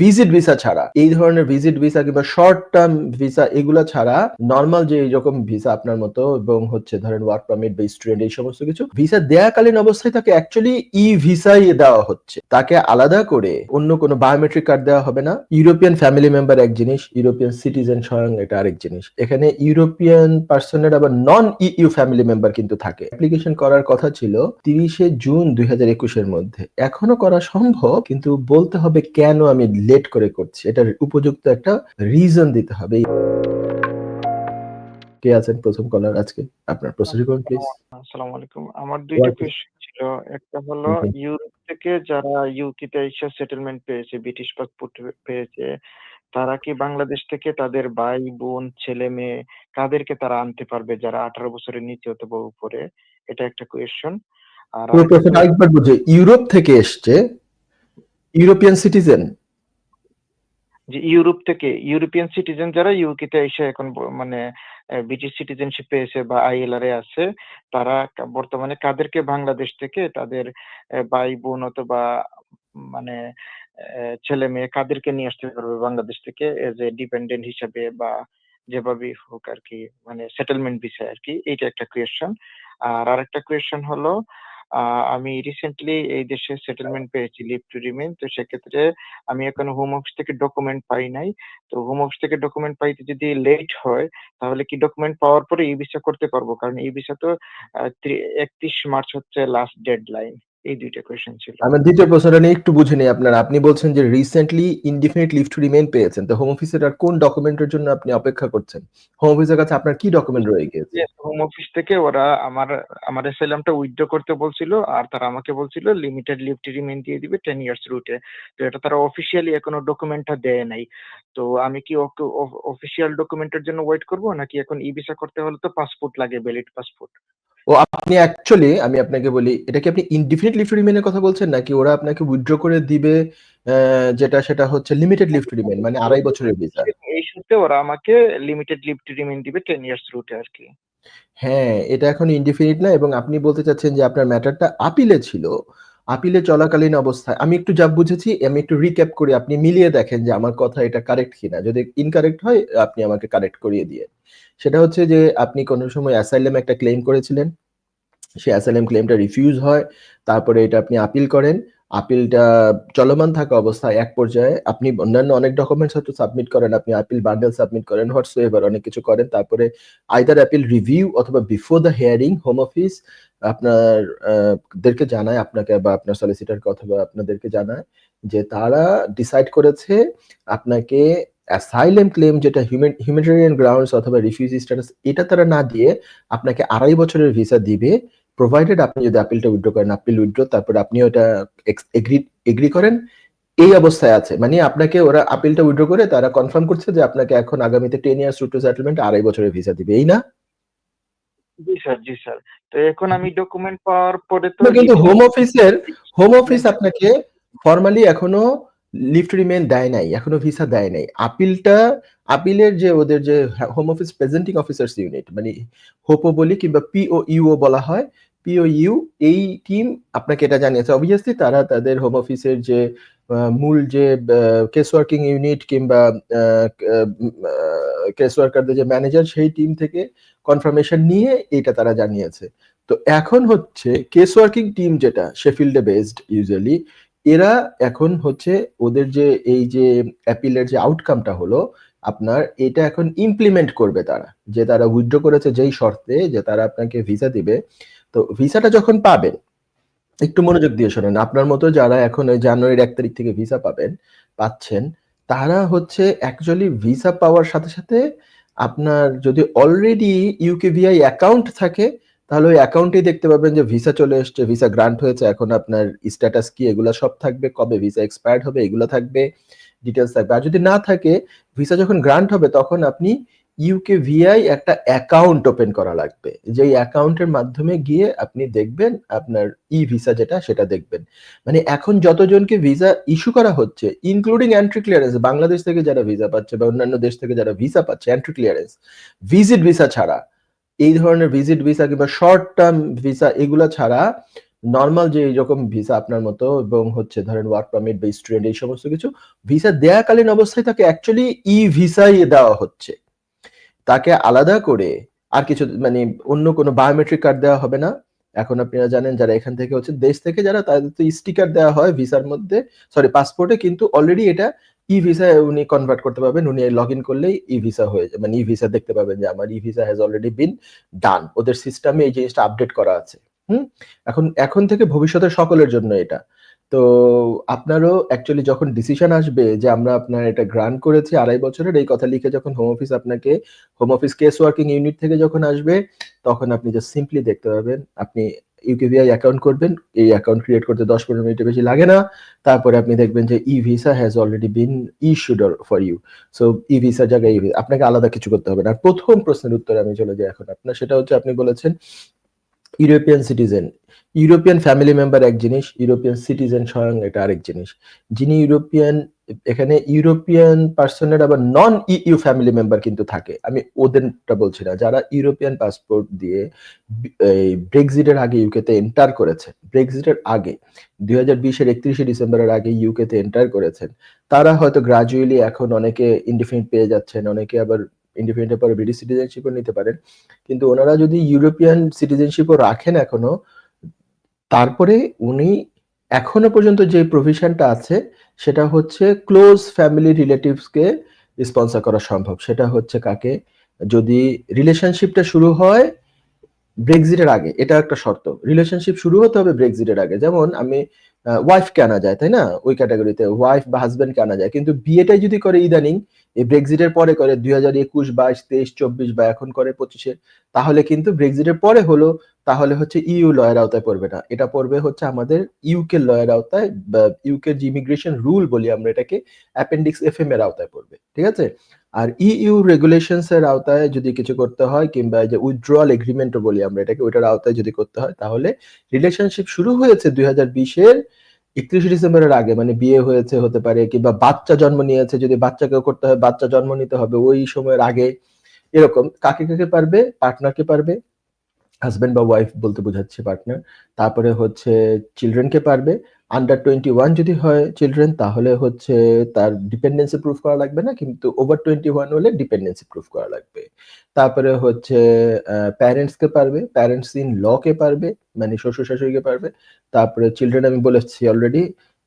Visit visa ছাড়া, এই ধরনের ভিজিট ভিসা কিংবা শর্ট টার্ম ভিসা এগুলা ছাড়া নর্মাল যে এরকম ভিসা আপনার মতো এবং হচ্ছে ধরেন ওয়ার্ক পারমিট বা স্টুডেন্ট এই সমস্ত কিছু ভিসা দেয়াকালীন অবস্থায় তাকে অ্যাকচুয়ালি ই ভিসাই দেওয়া হচ্ছে। তাকে আলাদা করে অন্য কোনো বায়োমেট্রিক কার্ড দেওয়া হবে না। ইউরোপিয়ান ফ্যামিলি মেম্বার এক জিনিস ইউরোপিয়ান সিটিজেন স্বয়ং এটা আরেক জিনিস। এখানে ইউরোপিয়ান পার্সনের আবার নন ইউ ফ্যামিলি মেম্বার কিন্তু থাকে। অ্যাপ্লিকেশন করার কথা ছিল তিরিশে জুন দুই হাজার একুশের মধ্যে। এখনও করা সম্ভব, কিন্তু বলতে হবে কেন আমি লেট করে করছি। এটার উপযুক্ত একটা রিজন দিতে হবে। কে আছেন প্রথম কলার আজকে? আপনার প্রশ্ন করুন প্লিজ আসসালামু আলাইকুম আমার দুইটা। কোয়েশ্চেন ছিল। একটা হলো ইউরোপ থেকে যারা ইউকেতে এসে সেটেলমেন্ট পেয়েছে ব্রিটিশ পাসপোর্ট পেয়েছে তারা কি বাংলাদেশ থেকে তাদের ভাই বোন ছেলে মেয়ে কাদেরকে তারা আনতে পারবে যারা আঠারো বছরের নিচে অথবা উপরে? এটা একটা কোয়েশ্চেন আর আরেকবার বুঝে। ইউরোপ থেকে এসছে ইউরোপিয়ান সিটিজেন যে ইউরোপ থেকে, ইউরোপিয়ান সিটিজেন যারা ইউকেতে এসে এখন মানে ব্রিটিশ সিটিজেনশিপ পেয়েছে বা আইএলআর এ আছে, তারা বর্তমানে কাদেরকে বাংলাদেশ থেকে তাদের ভাই, বোন অথবা মানে ছেলে মেয়ে কাদেরকে নিয়ে আসতে পারবে বাংলাদেশ থেকে এজ এ ডিপেন্ডেন্ট হিসাবে বা যেভাবেই হোক আর কি মানে সেটেলমেন্ট বিষয় আর কি, এইটা একটা কোয়েশ্চেন আর আরেকটা কোয়েশ্চেন হলো আমি রিসেন্টলি এই দেশে সেটেলমেন্ট পেয়েছি লিভ টু রিমেন তো সেক্ষেত্রে আমি এখন হোম অফিস থেকে ডকুমেন্ট পাই নাই। তো হোম অফিস থেকে ডকুমেন্ট পাইতে যদি লেট হয়, তাহলে কি ডকুমেন্ট পাওয়ার পরে ই ভিসা করতে পারব? কারণ ই ভিসা তো একত্রিশ মার্চ হচ্ছে লাস্ট ডেডলাইন এই দুইটা কোয়েশ্চেন ছিল। আমার দ্বিতীয় প্রশ্নটা নিয়ে একটু বুঝে নিই আপনার। আপনি বলছেন যে recently indefinite leave to remain পেয়েছেন। তো হোম অফিসের আর কোন ডকুমেন্টের জন্য আপনি অপেক্ষা করছেন? হোম অফিসের কাছে আপনার কি ডকুমেন্ট রয়ে গিয়েছে? হোম অফিস থেকে ওরা আমার আমার অ্যাসাইলামটা উইথড্র করতে বলছিল আর তারা আমাকে বলছিল লিমিটেড লিভ টু রিমেইন দিয়ে দিবে টেন ইয়ার্স রুটে তো এটা তারা অফিসিয়ালি এখনও ডকুমেন্টটা দেয় নাই। তো আমি কি অফিসিয়াল ডকুমেন্টের জন্য ওয়েট করব? নাকি এখন ই ভিসা করতে হলে তো পাসপোর্ট লাগে ভ্যালিড পাসপোর্ট ও আপনি অ্যাকচুয়ালি আমি আপনাকে বলি এটা কি আপনি ইনডিফিনিট লিভ রিমেনের কথা বলছেন? নাকি ওরা আপনাকে উইথড্র করে দিবে যেটা সেটা হচ্ছে লিমিটেড লিভ রিমেন মানে আড়াই বছরের ভিসা এই সূত্রে ওরা আমাকে লিমিটেড লিভ রিমেন দিবে 10 ইয়ার্স রুটে আর কি। হ্যাঁ এটা এখন ইনডিফিনিট না এবং আপনি বলতে চাচ্ছেন যে আপনার ম্যাটারটা আপিলে ছিল আপিলে চলাকালীন অবস্থায়, আমি একটু যা বুঝেছি, আমি একটু রিক্যাপ করি, আপনি মিলিয়ে দেখেন যে আমার কথা এটা কারেক্ট কিনা। যদি ইনকারেক্ট হয়, আপনি আমাকে কারেক্ট করিয়ে দিয়ে। সেটা হচ্ছে যে, আপনি কোনো সময় অ্যাসাইলেম একটা ক্লেম করেছিলেন, সেই অ্যাসাইলেম ক্লেমটা রিফিউজ হয়, তারপরে এটা আপনি আপিল করেন আপিলটা চলমান থাকা অবস্থায় এক পর্যায়ে আপনি অন্যান্য অনেক ডকুমেন্টস হয়তো সাবমিট করেন, আপনি আপিল বান্ডেল সাবমিট করেন হোয়াটস এভার অনেক কিছু করেন, তারপরে আইদার আপিল রিভিউ অথবা before the hearing home office আপনার দেরকে জানায় আপনাকে বা আপনার সলিসিটারকে অথবা আপনাদেরকে জানায় যে তারা ডিসাইড করেছে আপনাকে অ্যাসাইলেম ক্লেম যেটা হিউম্যানিটেরিয়ান গ্রাউন্ডস অথবা রিফিউজি স্ট্যাটাস এটা তারা না দিয়ে আপনাকে আড়াই বছরের ভিসা দিবে। প্রোভাইডেড আপনি যদি অ্যাপিলটা উইথড্র করেন আপিল উইথড্র তারপর আপনি ওটা এগ্রি এগ্রি করেন এই অবস্থায় আছে। মানে আপনাকে ওরা আপিলটা উইথড্র করে তারা কনফার্ম করছে যে আপনাকে এখন আগামীতে টেন ইয়ার্স টু সেটেলমেন্ট আড়াই বছরের ভিসা দিবে। এই না? জি স্যার জি স্যার। তো এখন আমি ডকুমেন্ট পাওয়ার পরে তো কিন্তু হোম অফিসের হোম অফিস আপনাকে ফর্মালি এখনও লিফট রিমেন দেয় নাই, এখনও ভিসা দেয় নাই। আপিলটা আপিলের যে ওদের যে home office presenting officers unit মানে হোপো বলি কিংবা পিও ইউও বলা হয় পিও ইউ এই টিম আপনাকে এটা জানিয়েছে। অবভিয়াসলি তারা তাদের হোম অফিসের যে মূল যে কেস ওয়ার্কিং ইউনিট কিংবা কেস ওয়ার্কারদের যে ম্যানেজার সেই টিম থেকে কনফার্মেশন নিয়ে এটা তারা জানিয়েছে। তো এখন হচ্ছে কেস ওয়ার্কিং টিম যেটা শেফিল্ডে বেসড ইউজুয়ালি এরা এখন হচ্ছে ওদের যে এই যে অ্যাপিলের যে আউটকামটা হলো, আপনার এটা এখন ইমপ্লিমেন্ট করবে তারা। যে তারা উইথড্র করেছে যেই শর্তে যে তারা আপনাকে ভিসা দিবে। তো ভিসাটা যখন পাবেন, একটু মনোযোগ দিয়ে শোনেন। আপনার মতো যারা এখন ওই জানুয়ারির এক তারিখ থেকে ভিসা পাবেন, পাচ্ছেন, তারা হচ্ছে অ্যাকচুয়ালি ভিসা পাওয়ার সাথে সাথে আপনার যদি অলরেডি ইউকেভিআই অ্যাকাউন্ট থাকে তাহলে ওই অ্যাকাউন্টেই দেখতে পাবেন যে ভিসা চলে এসছে ভিসা গ্রান্ট হয়েছে, এখন আপনার স্ট্যাটাস কি, এগুলো সব থাকবে, কবে ভিসা এক্সপায়ার্ড হবে, এগুলো থাকবে ডিটেলস থাকবে। আর যদি না থাকে ভিসা যখন গ্রান্ট হবে, তখন আপনি ইউকে ভিআই একটা অ্যাকাউন্ট ওপেন করা লাগবে। যেই অ্যাকাউন্টের মাধ্যমে গিয়ে আপনি দেখবেন আপনার ই ভিসা যেটা, সেটা দেখবেন। মানে এখন যতজনকে ভিসা ইস্যু করা হচ্ছে ইনক্লুডিং এন্ট্রি ক্লিয়ারেন্স বাংলাদেশ থেকে যারা ভিসা পাচ্ছে বা অন্যান্য দেশ থেকে যারা ভিসা পাচ্ছে এন্ট্রি ক্লিয়ারেন্স ভিজিট ভিসা ছাড়া এই ধরনের ভিজিট ভিসা কিংবা শর্ট টার্ম ভিসা এগুলো ছাড়া নর্মাল যে এরকম ভিসা আপনার মতো এবং হচ্ছে ধরেন ওয়ার্ক পারমিট বা স্টুডেন্ট এই সমস্ত কিছু ভিসা দেয়াকালীন অবস্থায় তাকে অ্যাকচুয়ালি ই ভিসাই দেওয়া হচ্ছে। তাকে আলাদা করে আর কিছু মানে অন্য কোনো বায়োমেট্রিক কার্ড দেওয়া হবে না। এখন আপনারা জানেন যারা এখান থেকে হচ্ছে দেশ থেকে যারা তাদের তো স্টিকার দেওয়া হয় ভিসার মধ্যে সরি পাসপোর্টে কিন্তু অলরেডি এটা ই ভিসা উনি কনভার্ট করতে পারবেন, উনি লগ ইন করলেই ই ভিসা হয়ে যায় মানে ই ভিসা দেখতে পাবেন যে আমার e visa has already been done ওদের সিস্টেমে এই জিনিসটা আপডেট করা আছে, হুম? এখন এখন থেকে ভবিষ্যতে সকলের জন্য এটা, তো আপনারও অ্যাকচুয়ালি যখন ডিসিশন আসবে যে আমরা আপনার এটা গ্রান্ট করেছি আড়াই বছরের, এই কথা লিখে যখন হোম অফিস আপনাকে home office case working unit থেকে যখন আসবে, তখন আপনি জাস্ট সিম্পলি দেখতে পাবেন, আপনি ইউকেভিআই অ্যাকাউন্ট করবেন, এই অ্যাকাউন্ট ক্রিয়েট করতে দশ পনেরো মিনিটের বেশি লাগে না। তারপরে আপনি দেখবেন যে e visa has already been issued for you so e ভিসার জায়গায় আপনাকে আলাদা কিছু করতে হবে না। আর প্রথম প্রশ্নের উত্তরে আমি চলে যাই এখন আপনার, সেটা হচ্ছে আপনি বলেছেন European citizen European family member এক জিনিস ইউরোপিয়ান সিটিজেন স্বয়ং এটা আরেক জিনিস। যিনি ইউরোপিয়ান এখানে ইউরোপিয়ান পার্সনের আবার নন ইউ ফ্যামিলি মেম্বার কিন্তু থাকে। আমি ওদেরটা বলছি না, যারা ইউরোপিয়ান পাসপোর্ট দিয়ে ব্রেক্সিটের আগে ইউকেতে এন্টার করেছেন ব্রেক্সিটের আগে, দুই হাজার বিশের একত্রিশে ডিসেম্বরের আগে ইউকেতে এন্টার করেছেন। তারা হয়তো গ্রাজুয়ালি এখন অনেকে ইন্ডিফিনিট পেয়ে যাচ্ছেন, অনেকে আবার ইন্ডিপেন্ডেন্ট পরে ব্রিটিশ সিটিজেনশিপও নিতে পারেন। কিন্তু ওনারা যদি ইউরোপিয়ান সিটিজেনশিপও রাখেন এখনও, তারপরে উনি এখনও পর্যন্ত যে প্রভিশনটা আছে, সেটা হচ্ছে ক্লোজ ফ্যামিলি রিলেটিভসকে স্পন্সর করা সম্ভব। সেটা হচ্ছে কাকে? যদি রিলেশনশিপটা শুরু হয় ব্রেক্সিটের আগে, এটা একটা শর্ত। রিলেশনশিপ শুরু হতে হবে ব্রেক্সিটের আগে। যেমন আমি ওয়াইফকে আনা যায়, তাই না? ওই ক্যাটাগরিতে ওয়াইফ বা হাজবেন্ডকে আনা যায়। কিন্তু বিয়েটাই যদি করে ইদানিং, এই ব্রেক্সিটের পরে করে দুই হাজার একুশ, বাইশ, তেইশ, চব্বিশ বা এখন করে পঁচিশে, তাহলে কিন্তু ব্রেক্সিটের পরে হলো তাহলে হচ্ছে ইউ লয়ের আওতায় পড়বে না। এটা পড়বে হচ্ছে আমাদের ইউকে লয়ের আওতায় বা ইউকের যে ইমিগ্রেশন রুল বলি আমরা এটাকে অ্যাপেন্ডিক্স এফ এম এর আওতায় পড়বে, ঠিক আছে? আর ইউ রেগুলেশনস এর আওতায় যদি কিছু করতে হয় কিংবা যে উইথড্রয়াল এগ্রিমেন্টও বলি আমরা এটাকে, ওইটার আওতায় যদি করতে হয়, তাহলে রিলেশনশিপ শুরু হয়েছে দুই হাজার বিশের একত্রিশে ডিসেম্বরের আগে মানে বিয়ে হয়েছে হতে পারে কিংবা বাচ্চা জন্ম নিয়েছে, যদি বাচ্চাকেও করতে হয়, বাচ্চা জন্ম নিতে হবে ওই সময়ের আগে, এরকম। কাকে কাকে পারবে? পার্টনারকে পারবে? হাজবেন্ড বা ওয়াইফ বলতে বোঝাচ্ছে পার্টনার তারপরে হচ্ছে চিলড্রেনকে পারবে। আন্ডার টোয়েন্টি ওয়ান যদি হয় চিলড্রেন তাহলে হচ্ছে তার ডিপেন্ডেন্সি প্রুফ করা লাগবে না, কিন্তু ওভার টোয়েন্টি ওয়ান হলে ডিপেন্ডেন্সি প্রুফ করা লাগবে। তারপরে হচ্ছে প্যারেন্টসকে পারবে প্যারেন্টস ইন লকে পারবে মানে শ্বশুর শাশুড়িকে পারবে। তারপরে চিলড্রেন আমি বলেছি অলরেডি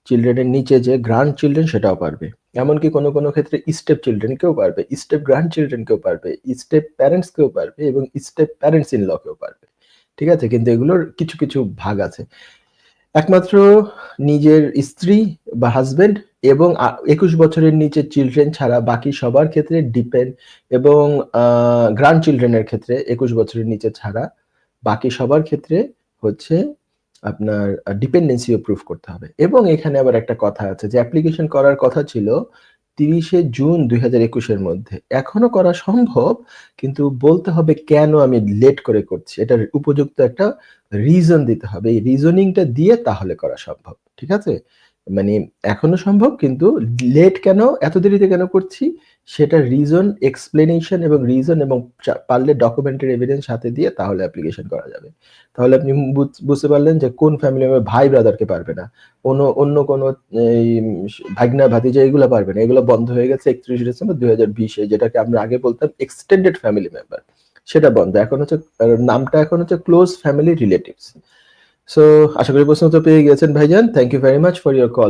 চিলড্রেনের নিচে যে গ্রান্ড চিলড্রেন সেটাও পারবে। এমনকি কোনো কোনো ক্ষেত্রে স্টেপ চিলড্রেন কেউ পারবে স্টেপ গ্র্যান্ড চিলড্রেন কেউ পারবে স্টেপ প্যারেন্টস কেউ পারবে এবং স্টেপ প্যারেন্টস ইন ল কেউ পারবে। ঠিক আছে? কিন্তু এগুলোর কিছু কিছু ভাগ আছে। একমাত্র নিজের স্ত্রী বা হাজবেন্ড এবং একুশ বছরের নিচে চিলড্রেন ছাড়া বাকি সবার ক্ষেত্রে ডিপেন্ড এবং গ্র্যান্ড চিলড্রেনের ক্ষেত্রে একুশ বছরের নিচে ছাড়া বাকি সবার ক্ষেত্রে হচ্ছে আপনার ডিপেন্ডেন্সিও প্রুফ করতে হবে। এবং এখানে আবার একটা কথা আছে, যে অ্যাপ্লিকেশন করার কথা ছিল তিরিশে জুন দুই হাজার একুশের মধ্যে। এখনও করা সম্ভব, কিন্তু বলতে হবে কেন আমি লেট করে করছি? এটার উপযুক্ত একটা রিজন দিতে হবে। এই রিজনিংটা দিয়ে তাহলে করা সম্ভব, ঠিক আছে? মানে এখনও সম্ভব, কিন্তু লেট কেন, এত দেরিতে কেন করছি? সেটা রিজন এক্সপ্লেনেশন এবং রিজন এবং পারলে ডকুমেন্টের এভিডেন্স সাথে দিয়ে তাহলে অ্যাপ্লিকেশন করা যাবে। তাহলে আপনি বুঝতে পারলেন যে কোন ফ্যামিলি মেম্বার ভাই ব্রাদারকে পারবে না। অন্য অন্য কোনো ভাগনা ভাতিজা এগুলো পারবে না। এগুলো বন্ধ হয়ে গেছে একত্রিশ ডিসেম্বর দুই হাজার বিশে, যেটাকে আমরা আগে বলতাম এক্সটেন্ডেড ফ্যামিলি মেম্বার সেটা বন্ধ। এখন হচ্ছে নামটা এখন হচ্ছে ক্লোজ ফ্যামিলি রিলেটিভস সো আশা করি প্রশ্ন তো পেয়ে গেছেন ভাইজান। Thank you very much for your call